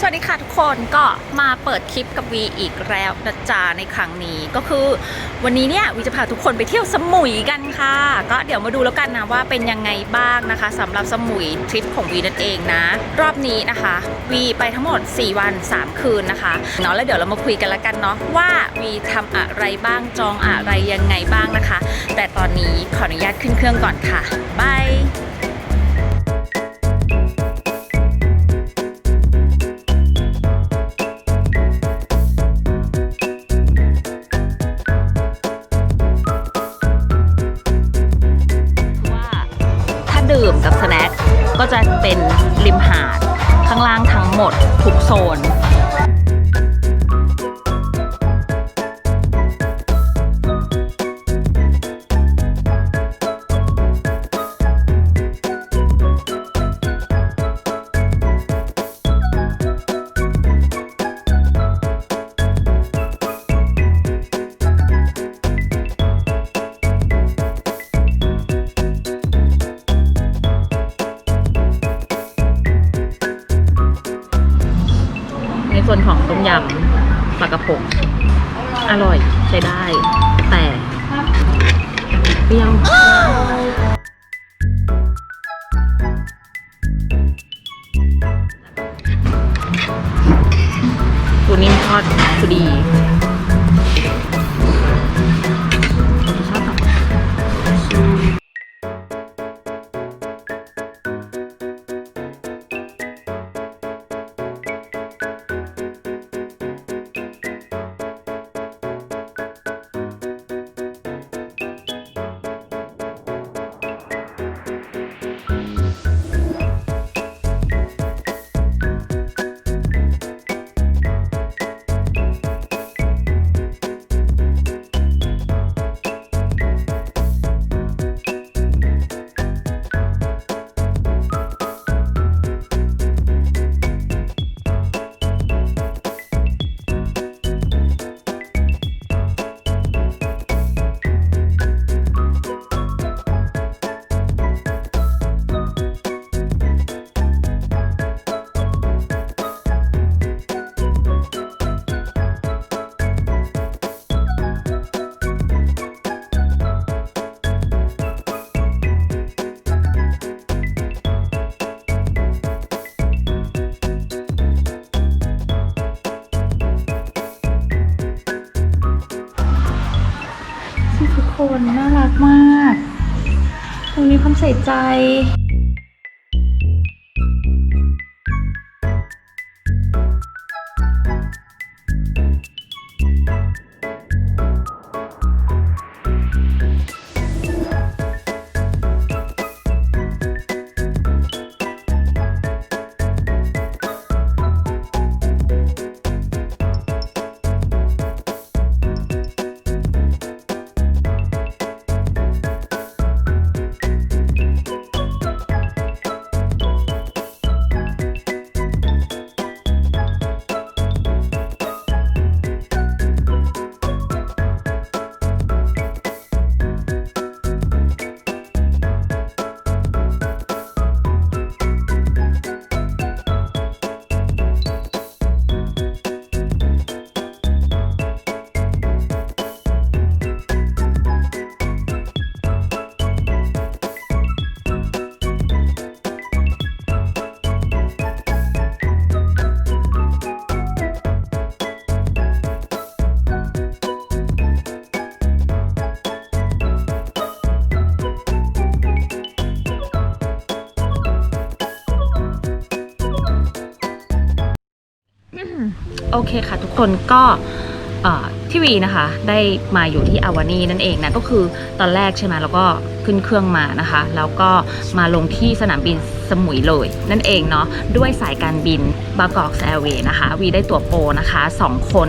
สวัสดีค่ะทุกคนก็มาเปิดคลิปกับวีอีกแล้วนะจ๊ะในครั้งนี้ก็คือวันนี้เนี่ยวีจะพาทุกคนไปเที่ยวสมุยกันค่ะ ก็เดี๋ยวมาดูแล้วกันนะว่าเป็นยังไงบ้างนะคะสำหรับสมุยทริปของวีนั่นเองนะ รอบนี้นะคะวีไปทั้งหมด 4 วัน 3 คืนนะคะเนาะแล้วเดี๋ยวเรามาคุยกันล้วกันเนาะว่าวีทำอะไรบ้างจองอะไรยังไงบ้างนะคะ แต่ตอนนี้ขออนุญาตขึ้นเครื่องก่อนค่ะบาย จะเป็นริมหาดข้างล่างทั้งหมดทุกโซนใน คนน่ารักมากมีความใส่ใจ โอเคค่ะทุกคนก็ที่วีนะคะ ได้มาอยู่ที่อาวานีนั่นเองนะก็คือตอนแรกใช่ไหมแล้วก็ขึ้นเครื่องมานะคะ แล้วก็มาลงที่สนามบินสมุยเลยนั่นเองเนาะด้วยสายการบินบากอกแอร์เวย์นะคะวีได้ตั๋วโปรนะคะ 2 คน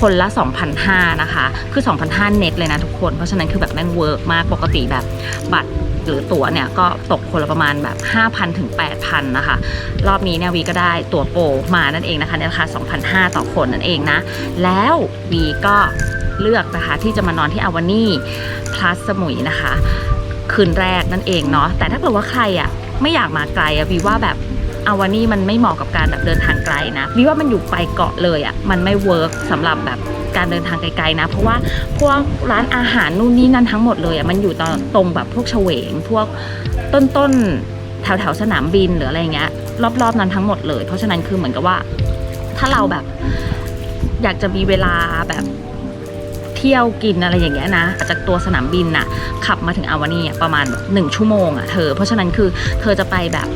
คนละ 2,500นะคะ คือ 2,500 เน็ตเลยนะทุกคน เพราะฉะนั้นคือแบบแม่งเวิร์กมากปกติแบบบัตร หรือตั๋วเนี่ยก็ตกคนละประมาณแบบ 5,000ถึง8,000นะคะ รอบนี้เนี่ยวีก็ได้ตั๋วโปรมานั่นเองนะคะในราคา2,500 ต่อคนนั่นเองนะ แล้ววีก็เลือกนะคะที่จะมานอนที่อาวานี่พลัสสมุยนะคะ คืนแรกนั่นเองเนาะแต่ถ้าเกิดว่าใครอะไม่อยากมาไกลอะวีว่าแบบอาวานี่มันไม่เหมาะกับการแบบเดินทางไกลนะวิว่ามันอยู่ไปเกาะเลยอะ่ะมันไม่เวิร์กสำหรับแบบ การเดินทางไกลๆนะ เพราะว่าพวกร้านอาหารนู่นนี่นั่นทั้งหมดเลยอะมันอยู่ตรงตรงแบบพวกเฉวง พวกต้นๆแถวแถวๆสนามบินหรืออะไรเงี้ยรอบๆนั้นทั้งหมดเลย เพราะฉะนั้นคือเหมือนกับว่า ถ้าเราแบบอยากจะมีเวลาแบบเที่ยวกินอะไรอย่างเงี้ยนะ จากตัวสนามบินน่ะขับมาถึงอาวานีประมาณหนึ่งชั่วโมงอะเธอ เพราะฉะนั้นคือเธอจะไปแบบ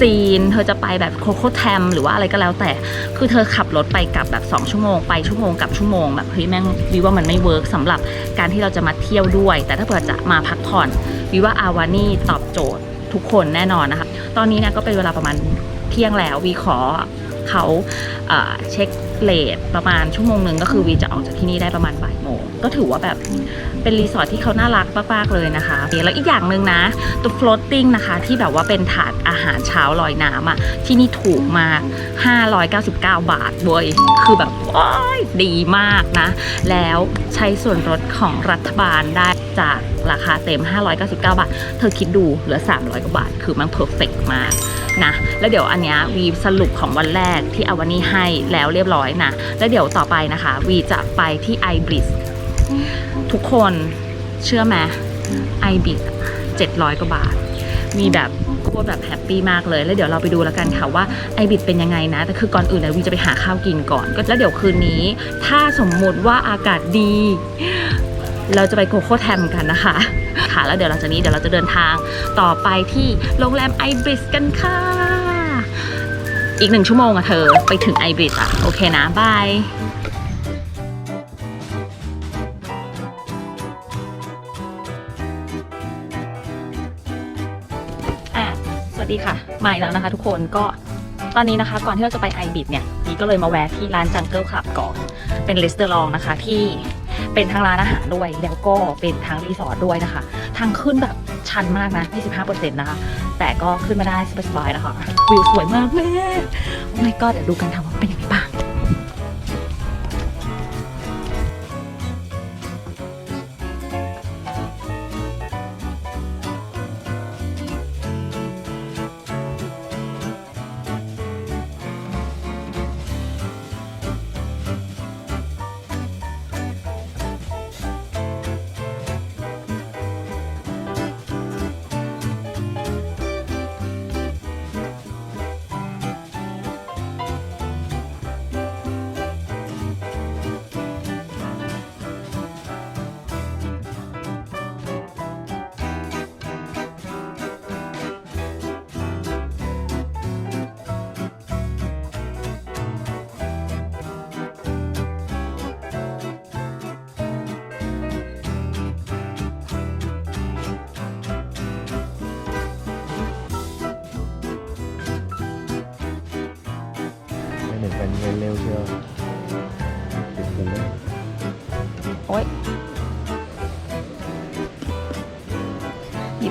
ซีน เธอจะไปแบบโคโค่แทมหรือว่าอะไรก็แล้วแต่ คือเธอขับรถไปกลับแบบ 2 ชั่วโมงไปชั่วโมงกลับชั่วโมงแบบเฮ้ยแม่งวิว่ามันไม่เวิร์กสำหรับการที่เราจะมาเที่ยวด้วย แต่ถ้าเผื่อจะมาพักผ่อนวิว่าอาวานี่ตอบโจทย์ทุกคนแน่นอนนะคะ ตอนนี้เนี่ยก็เป็นเวลาประมาณเที่ยงแล้ววีขอ เขาเอ่อเช็คเลทประมาณชั่วโมงหนึ่งก็คือวีจะออกจากที่นี่ได้ประมาณบ่ายโมงก็ถือว่าแบบเป็นรีสอร์ทที่เขาน่ารักมากๆเลยนะคะแล้วอีกอย่างหนึ่งนะตัว floating นะคะที่แบบว่าเป็นถาดอาหารเช้าลอยน้ำอะที่นี่ถูกมาก 599 บาทเว้ยคือแบบโอ้ยดีมากนะ แล้วใช้ส่วนลดของรัฐบาลได้ จากราคาเต็ม 599 บาท เธอคิดดูเหลือ 300 กว่าบาท คือมันเพอร์เฟกมากนะ แล้วเดี๋ยวอันเนี้ยวีสรุปของวันแรกที่เอาวันนี้ให้แล้วเรียบร้อยนะ แล้วเดี๋ยวต่อไปนะคะ วีจะไปที่ไอบริสทุกคนเชื่อไหมไอบริส700 กว่าบาท มีแบบโคตรแบบแฮปปี้มากเลย แล้วเดี๋ยวเราไปดูแล้วกันค่ะว่าไอบิดเป็นยังไงนะ แต่คือก่อนอื่นเลยวีจะไปหาข้าวกินก่อน ก็แล้วเดี๋ยวคืนนี้ ถ้าสมมุติว่าอากาศดี เราจะไปโคโค่แทมกันนะคะ ค่ะ แล้วเดี๋ยวหลังจากนี้เดี๋ยวเราจะเดินทางต่อไปที่โรงแรมไอบริสกันค่ะ อีกหนึ่งชั่วโมงอะเธอ ไปถึงไอบริสอะโอเคนะบายอะสวัสดีค่ะมาอีกแล้วนะคะทุกคนก็ตอนนี้นะคะ ก่อนที่เราจะไปไอบิดเนี่ยนี่ก็เลยมาแวะที่ร้านจังเกิลคลับก่อน เป็นรีสตอร์ลองนะคะที่ เป็นทั้งร้านอาหารด้วย แล้วก็เป็นทั้งรีสอร์ทด้วยนะคะ ทางขึ้นแบบชันมากนะ 25%นะคะ แต่ก็ขึ้นมาได้สบายๆนะคะ วิวสวยมากแม่โอ้ my god เดี๋ยวดูกันค่ะว่าเป็นยังไงบ้าง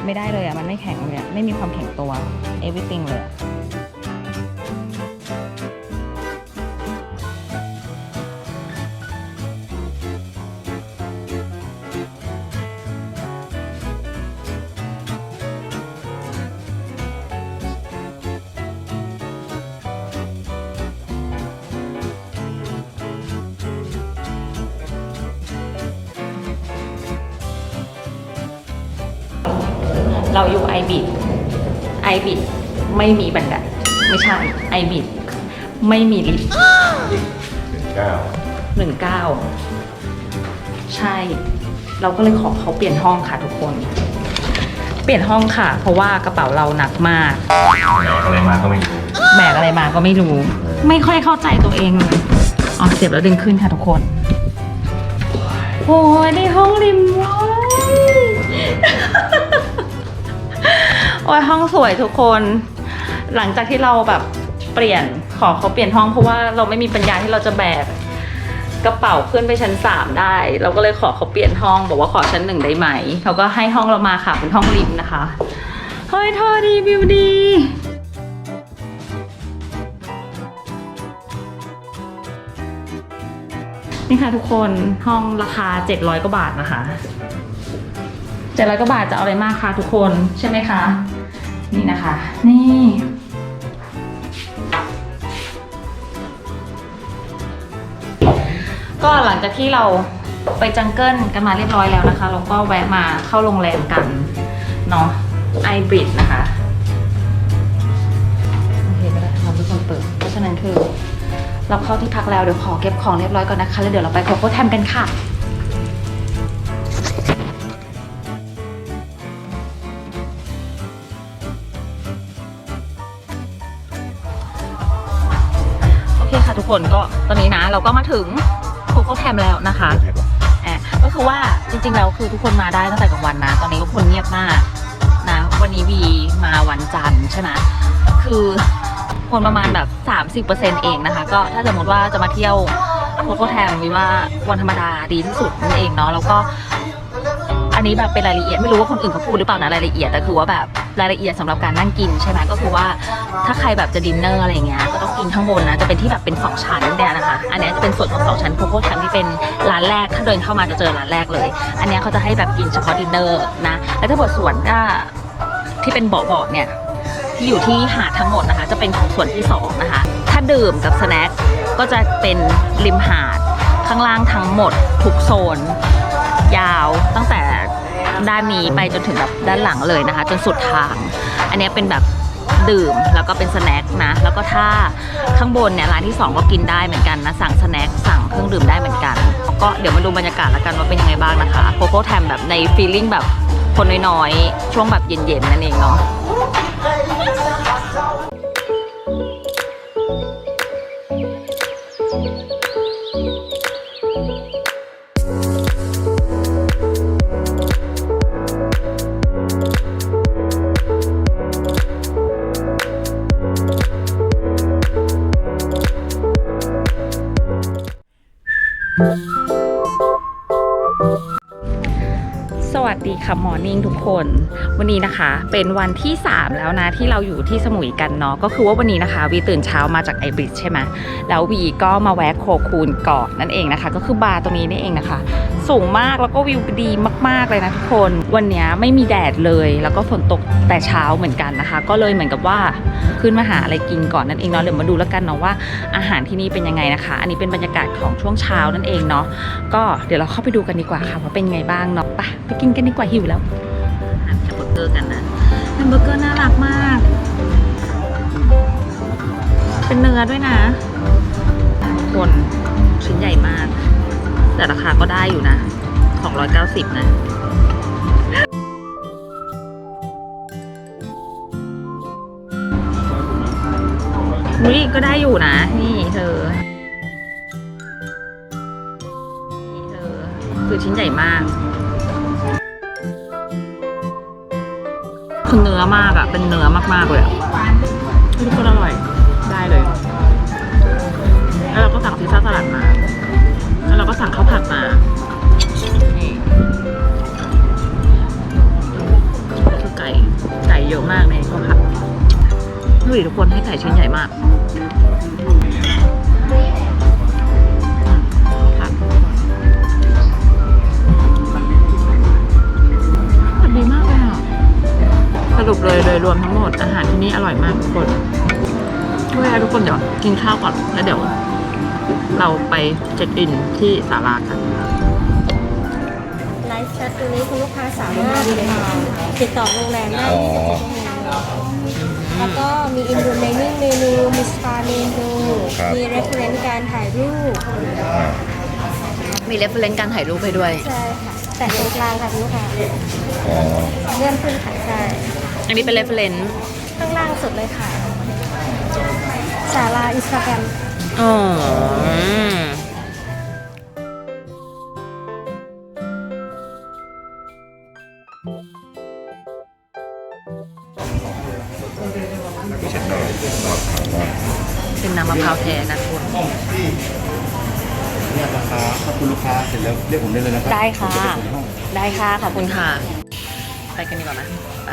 ไม่ได้เลยอะมันไม่แข็งเลยอะไม่มีความแข็งตัว everything เลยอะ บิดไม่มีบันไดไม่ใช่ไอบิดไม่มีลิฟต์หนึ่งเก้าหนึ่งเก้าใช่ เราก็เลยขอเขาเปลี่ยนห้องค่ะทุกคน เปลี่ยนห้องค่ะ เพราะว่ากระเป๋าเราหนักมากอะไรมาก็ไม่รู้แบกอะไรมาก็ไม่รู้ ไม่ค่อยเข้าใจตัวเองเลยอ๋อเสียบแล้วดึงขึ้นค่ะทุกคนโอ้ยในห้องริมว้ย โอ้ยห้องสวยทุกคน หลังจากที่เราแบบเปลี่ยนขอเขาเปลี่ยนห้องเพราะว่าเราไม่มีปัญญาที่เราจะแบกกระเป๋าขึ้นไปชั้นสามได้ เราก็เลยขอเขาเปลี่ยนห้องบอกว่าขอชั้นหนึ่งได้ไหมเขาก็ให้ห้องเรามาค่ะเป็นห้องริมนะคะเฮ้ยเธอดีวิวดีนี่ค่ะทุกคนห้องราคา 700กว่าบาทนะคะ 700กว่าบาทจะเอาอะไรมากคะทุกคนใช่ไหมคะ นี่นะคะ นี่ ก็หลังจากที่เราไปจังเกิลกันมาเรียบร้อยแล้วนะคะ เราก็แวะมาเข้าโรงแรมกัน เนาะไอบริดนะคะโอเคก็ได้เราทุกคนเปิด เพราะฉะนั้นคือ เราเข้าที่พักแล้วเดี๋ยวขอเก็บของเรียบร้อยก่อนนะคะ แล้วเดี๋ยวเราไปโคโค่แทมกันค่ะ คค่ะทุกคนก็ตอนนี้นะเราก็มาถึงโคโค่แทมแล้วนะคะอะก็คือว่าจริงๆแล้วคือทุกคนมาได้ตั้งแต่กลางวันนะ ตอนนี้ทุกคนเงียบมากนะวันนี้วีมาวันจันทร์ใช่ไหมคือคนประมาณแบบ 30%เองนะคะ ก็ถ้าสมมติว่าจะมาเที่ยวโคโค่แทมวีว่าวันธรรมดาดีที่สุดนั่นเองเนาะแล้วก็ อันนี้แบบเป็นรายละเอียดไม่รู้ว่าคนอื่นเขาพูดหรือเปล่านะรายละเอียดแต่คือว่าแบบ รายละเอียดสำหรับการนั่งกินใช่ไหมก็คือว่าถ้าใครแบบจะดินเนอร์อะไรอย่างเงี้ยก็ต้องกินข้างบนนะจะเป็นที่แบบเป็นสองชั้นเนี่ยนะคะ อันเนี้ยจะเป็นส่วนของสองชั้นโคโค่แทมที่เป็นร้านแรกถ้าเดินเข้ามาจะเจอร้านแรกเลย อันเนี้ยเขาจะให้แบบกินเฉพาะดินเนอร์นะแล้วถ้าบทส่วนก็ที่เป็นเบาๆเนี่ยที่อยู่ที่หาดทั้งหมดนะคะ จะเป็นของส่วนที่สองนะคะ ถ้าดื่มกับสแน็คก็จะเป็นริมหาดข้างล่างทั้งหมดทุกโซน ยาวตั้งแต่ ด้านนี้ไปจนถึงแบบด้านหลังเลยนะคะ จนสุดทาง อันนี้เป็นแบบดื่มแล้วก็เป็นสแน็คนะ แล้วก็ถ้าข้างบนเนี่ยร้านที่ 2 ก็กินได้เหมือนกันนะ สั่งสแน็คสั่งเครื่องดื่มได้เหมือนกันแล้วก็เดี๋ยวมาดูบรรยากาศแล้วกันว่าเป็นยังไงบ้างนะคะโคโค่แทมแบบในฟีลลิ่งแบบคนน้อยๆ ช่วงแบบเย็นๆนั่นเองเนาะ สวัสดีค่ะมอร์นิ่งทุกคน วันนี้นะคะเป็นวันที่ 3 แล้วนะที่เราอยู่ที่สมุยกันเนาะก็คือว่าวันนี้นะคะวีตื่นเช้ามาจากไอบริดใช่ไหมแล้ววีก็มาแวะโคคูนก่อนนั่นเองนะคะ ก็คือบาร์ตรงนี้นี่เองนะคะ สูงมากแล้วก็วิวดีมาก ๆ เลยนะทุกคน วันนี้ไม่มีแดดเลย แล้วก็ฝนตกแต่เช้าเหมือนกันนะคะ ก็เลยเหมือนกับว่าขึ้นมาหาอะไรกินก่อนนั่นเองเนาะเดี๋ยวมาดูแล้วกันเนาะว่าอาหารที่นี่เป็นยังไงนะคะ อันนี้เป็นบรรยากาศของช่วงเช้านั่นเองเนาะก็เดี๋ยวเราเข้าไปดูกันดีกว่าค่ะว่าเป็นไงบ้างเนาะไปไปกินกันดีกว่าหิวแล้วหั่นแฮมเบอร์เกอร์กันนะแฮมเบอร์เกอร์น่ารักมาก เป็นเนื้อด้วยนะทุกคนชิ้นใหญ่มาก แต่ราคาก็ได้อยู่นะ 290 นะนี่ก็ได้อยู่นะ นี่เธอ นี่เธอ คือชิ้นใหญ่มากคือเนื้อมากอะเป็นเนื้อมากๆเลยอะทุกคนอร่อย ได้เลย แล้วเราก็สั่งพิซซ่าสลัดมา สั่งข้าวผัดมา นี่คือไก่ ไก่เยอะมากในข้าวผัดดูดิทุกคนให้ไก่ชิ้นใหญ่มากผัดผัดดีมากเลยอะสรุปเลยโดยรวมทั้งหมดอาหารที่นี่อร่อยมากทุกคนด้วยทุกคนเดี๋ยวกินข้าวก่อนแล้วเดี๋ยว เราไปเช็คอินที่ศาลากันไลฟ์แชทตัวนี้คุณลูกค้าสามารถติดต่อโรงแรมได้อ๋อแล้วก็มีอินดูไดนิ่งเมนูมีสปาเมนูครับมีเรฟเฟรนซ์การถ่ายรูปอ่ามีเรฟเฟรนซ์การถ่ายรูปให้ด้วย ใช่ค่ะ แต่ตรงกลางค่ะคุณลูกค้าอ๋อเลื่อนขึ้นค่ะใช่อันนี้เป็นเรฟเฟรนซ์ข้างล่างสุดเลยค่ะศาลาอินสตาแกรม อ๋อมีเช็ดหน่อยนอนขาวมากเป็นน้ำมะพร้าวแท้นะทุกคนเนี่ยราคาถ้าคุณลูกค้าเสร็จแล้วเรียกผมได้เลยนะครัได้ค่ะผมจไปส่งที่ห้องได้ค่ะ ขอบคุณค่ะ ไปกันดีกว่าไหมไป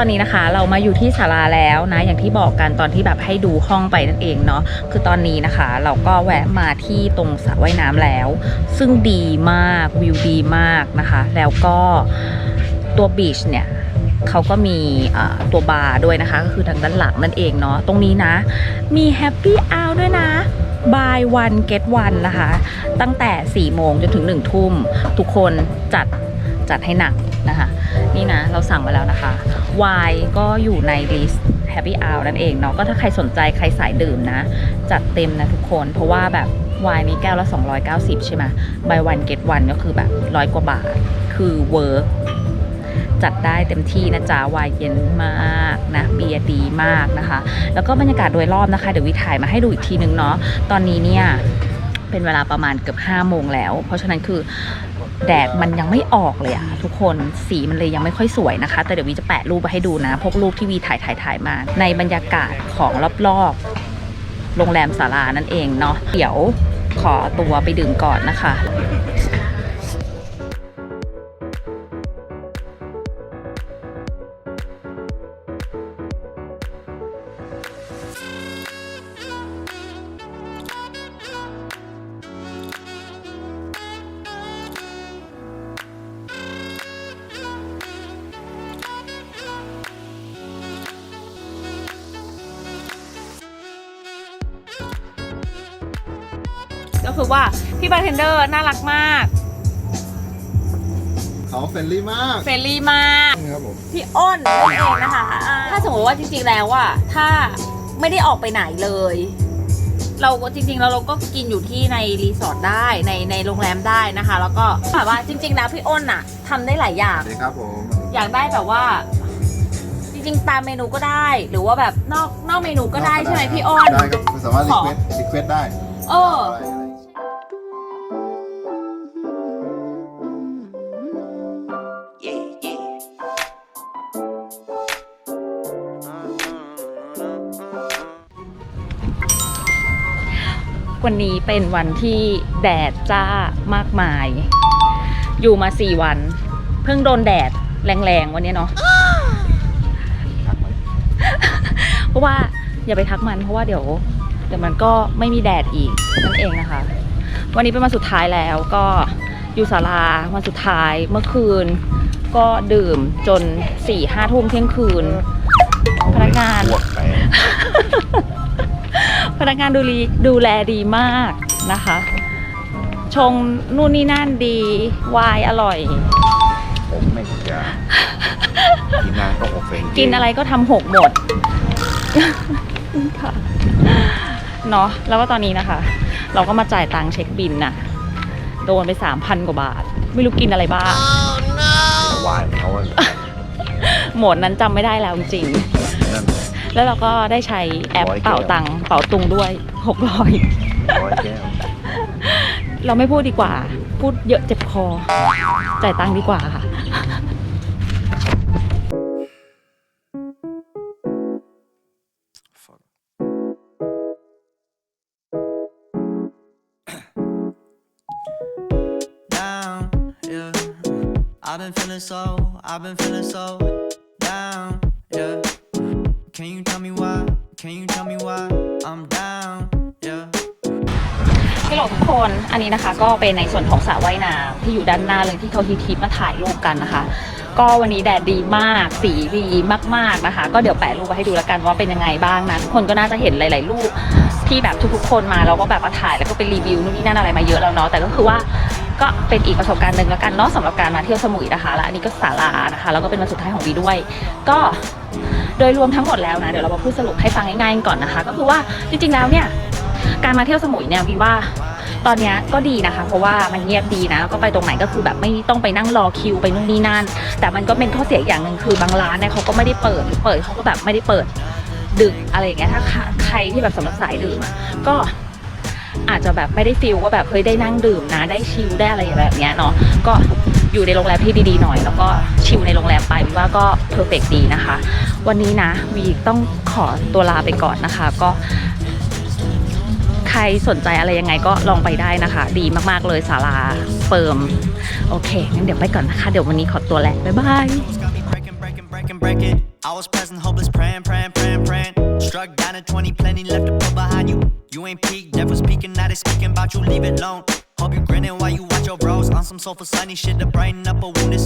ตอนนี้นะคะ เรามาอยู่ที่ศาลาแล้วนะ อย่างที่บอกกันตอนที่แบบให้ดูห้องไปนั่นเองเนาะ คือตอนนี้นะคะ เราก็แวะมาที่ตรงสระว่ายน้ำแล้ว ซึ่งดีมากวิวดีมากนะคะ แล้วก็ตัวบีชเนี่ยเขาก็มีตัวบาร์ด้วยนะคะ ก็คือทางด้านหลังนั่นเองเนาะ ตรงนี้นะ มีแฮปปี้อ r ด้วยนะ buy one get one นะคะ ตั้งแต่4โมงจนถึง1ทุ่ม ทุกคนจัดจัดให้หนักนะคะนี่นะ เราสั่งมาแล้วนะคะวายก็อยู่ในลิสต์ Happy Hour นั่นเองเนาะก็ถ้าใครสนใจใครสายดื่มนะ จัดเต็มนะทุกคน เพราะว่าแบบวายนี้แก้วละ 290 ใช่ไหม buy one get one ก็คือแบบร้อยกว่าบาท คือเวิร์กจัดได้เต็มที่นะจ๊ะวายเย็นมากนะเบียร์ดีมากนะคะ แล้วก็บรรยากาศโดยรอบนะคะ เดี๋ยววิถ่ายมาให้ดูอีกทีนึงเนาะตอนนี้เนี่ยเป็นเวลาประมาณเกือบ5โมงแล้ว เพราะฉะนั้นคือ แดดมันยังไม่ออกเลยอะทุกคนสีมันเลยยังไม่ค่อยสวยนะคะ แต่เดี๋ยววีจะแปะรูปมาให้ดูนะ พวกรูปที่วีถ่ายถ่ายถ่ายมา ในบรรยากาศของรอบๆโรงแรมสารานั่นเองเนาะเดี๋ยวขอตัวไปดื่มก่อนนะคะ ร์เทนเดอร์น่ารักมาก เขาเฟรนลี่มากเฟรนลี่มากครับผม พี่อ้นนั่นเองนะคะถ้าสมมติว่าจริงๆแล้วอะถ้าไม่ได้ออกไปไหนเลย เราก็จริงๆแล้วเราก็กินอยู่ที่ในรีสอร์ทได้ในในโรงแรมได้นะคะ แล้วก็แบบว่าจริง ๆ แล้วพี่อ้นอะทำได้หลายอย่าง สวัสดีครับผม อยากได้แบบว่า จริงๆ ตามเมนูก็ได้ หรือว่าแบบนอกนอกเมนูก็ได้ใช่ไหมพี่อ้น ได้ครับสามารถรีขอเควสรีเควสได้ เอออะไร วันนี้เป็นวันที่แดดจ้ามากมาย อยู่มาสี่วัน เพิ่งโดนแดดแรงๆวันนี้เนาะเพราะว่าอย่าไปทักมันเพราะว่าเดี๋ยว เดี๋ยวมันก็ไม่มีแดดอีกนั่นเองนะคะ วันนี้เป็นวันสุดท้ายแล้วก็อยู่ศาลาวันสุดท้ายเมื่อคืน ก็ดื่มจนสี่ห้าทุ่มเที่ยงคืนพนักงาน พนักงานดูรีดูแลดีมากนะคะ ชงนู่นนี่นั่นดีวายอร่อย ผมไม่จะกินนานก็หกเฟรนกินอะไรก็ทำหกหมดค่ะเนาะแล้วก็ตอนนี้นะคะ เราก็มาจ่ายตังค์เช็คบินน่ะโดนไปสามพันกว่าบาท ไม่รู้กินอะไรบ้างวายเขาว่าหมดนั้นจำไม่ได้แล้วจริงนั่นๆ แล้วเราก็ได้ใช้แอปร้อยแก้วเป่าตังค์เป่าตุงด้วยหกร้อยร้อยแก้วเราไม่พูดดีกว่า พูดเยอะเจ็บคอ จ่ายตังค์ดีกว่าค่ะ down, yeah. I've been feeling so, I've been feeling so down, yeah. Can you tell me why? Can you tell me why I'm down, yeah? ฮัลโหลทุกคนอันนี้นะคะก็เป็นในส่วนของสระว่ายน้ำที่อยู่ด้านหน้าเลยที่เขาฮิตๆมาถ่ายรูปกันนะคะ ก็วันนี้แดดดีมากสีดีมากๆนะคะ ก็เดี๋ยวแปะรูปไว้ให้ดูแล้วกันว่าเป็นยังไงบ้างนะทุกคนก็น่าจะเห็นหลาย ๆ รูปที่แบบทุกๆคนมาแล้วก็แบบมาถ่ายแล้วก็ไปรีวิวนู่นนี่นั่นอะไรมาเยอะแล้วเนาะแต่ก็คือว่าก็เป็นอีกประสบการณ์หนึ่งแล้วกันเนาะสำหรับการมาเที่ยวสมุยนะคะและอันนี้ก็ศาลานะคะแล้วก็เป็นวันสุดท้ายของวีด้วย ก็ โดยรวมทั้งหมดแล้วนะเดี๋ยวเรามาพูดสรุปให้ฟังง่ายๆก่อนนะคะ ก็คือว่าจริงๆแล้วเนี่ยการมาเที่ยวสมุยเนี่ยวีว่าตอนนี้ก็ดีนะคะ เพราะว่ามันเงียบดีนะ ก็ไปตรงไหนก็คือแบบไม่ต้องไปนั่งรอคิวไปนู่นนี่นั่น แต่มันก็เป็นข้อเสียอย่างหนึ่งคือบางร้านเนี่ยเขาก็ไม่ได้เปิดหรือเปิดเขาก็แบบไม่ได้เปิดดึกอะไรอย่างเงี้ยถ้าใครที่แบบสำหรับสายดื่มก็อาจจะแบบไม่ได้ฟิลว่าแบบเฮ้ยได้นั่งดื่มนะได้ชิลได้อะไรแบบเนี้ยเนาะก็ อยู่ในโรงแรมที่ดีๆหน่อย แล้วก็ชิลในโรงแรมไปวิว่าก็เพอร์เฟกดีนะคะ วันนี้นะวีต้องขอตัวลาไปก่อนนะคะ ก็ใครสนใจอะไรยังไงก็ลองไปได้นะคะ ดีมากๆเลยศาลาเฟิร์ม โอเคงั้นเดี๋ยวไปก่อนนะคะ เดี๋ยววันนี้ขอตัวแหละบ๊ายบาย I was present, hopeless, praying, praying, praying, praying. Struck down at 20, plenty left to put behind you. You ain't peak, devils speaking, now they speaking about you, leave it alone. Hope you grinning while you watch your bros. On some sofa sunny shit to brighten up a wounded